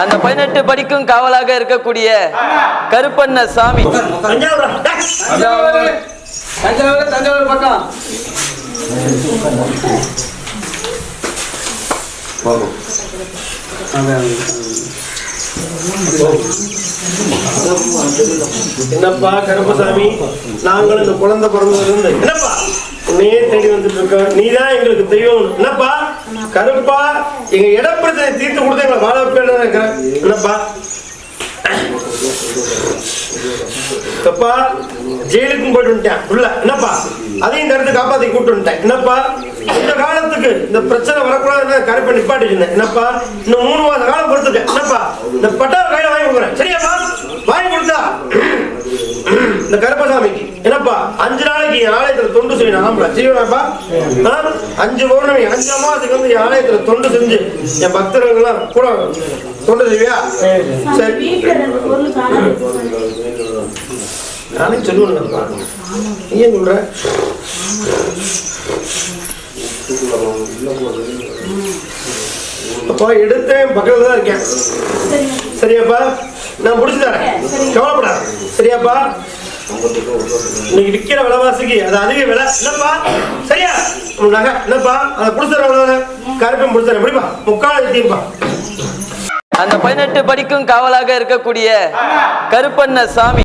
அந்த பதினெட்டு படிக்கும் காவலாக இருக்கக்கூடிய கருப்பண்ண சாமி. தஞ்சாவூரா? பக்கம். என்னப்பா கருப்பசாமி? நாங்களும் இந்த குழந்தை பிறந்ததுல இருந்து என்னப்பா? உன்னையே தேடி வந்துட்டு இருக்கோம். நீதான் எங்களுக்கு தெய்வம். என்னப்பா? கருப்பா எங்க இடப்பிரச்சனை தீர்த்து கொடுத்து எங்களை வாழ வைப்பேன்னு இருக்கிறேன். என்னப்பா? தப்பா? ஜெயிலுக்கும் போயிட்டு வந்துட்டேன். உள்ள என்னப்பா? அதையும் இந்த இடத்துக்கு காப்பாத்தி கூப்பிட்டு வந்துட்டேன். என்னப்பா? இந்த காலத்துக்கு இந்த பிரச்சனை வரக்கூடாதுன்னு கருப்பை நிப்பாட்டி என்னப்பா? இன்னும் மூணு மாத காலம் பொறுத்துட்டேன் என்னப்பா? இந்த பட்டாவை கையில வாங்கி கொடுக்குறேன். சரியாப்பா? வாங்கி கொடுத்தா? இந்த கருப்பசாமிக்கு என்னப்பா அஞ்சு நாளைக்கு என் ஆலயத்துல தொண்டு செய்யணும் ஆம்பளை செய்யணும்ப்பா ஆ? அஞ்சு பௌர்ணமி அஞ்சு அமாவாசைக்கு வந்து ஆலயத்துல தொண்டு செஞ்சு என் பக்தர்கள்லாம் கூட தொண்டு செய்வியா? சரி. நானே சொல்லுவேன்ப்பா நீ ஏன் சொல்ற? அப்பா எடுத்தேன் பக்கத்துல தான் இருக்கேன். சரியாப்பா? நான் முடிச்சு தரேன். கவலைப்படாத. சரியாப்பா? இன்னைக்கு விக்கிற விலைவாசிக்கு அது அதிக விலை. என்னப்பா? சரியா? உன் நகை என்னப்பா? அதை பிடிச்சிட கருப்பையும் பிடிச்சிட எப்படிப்பா? முக்கால் எத்தியும்பா அந்த பதினெட்டு படிக்கும் காவலாக இருக்கக்கூடிய கருப்பண்ண சாமி.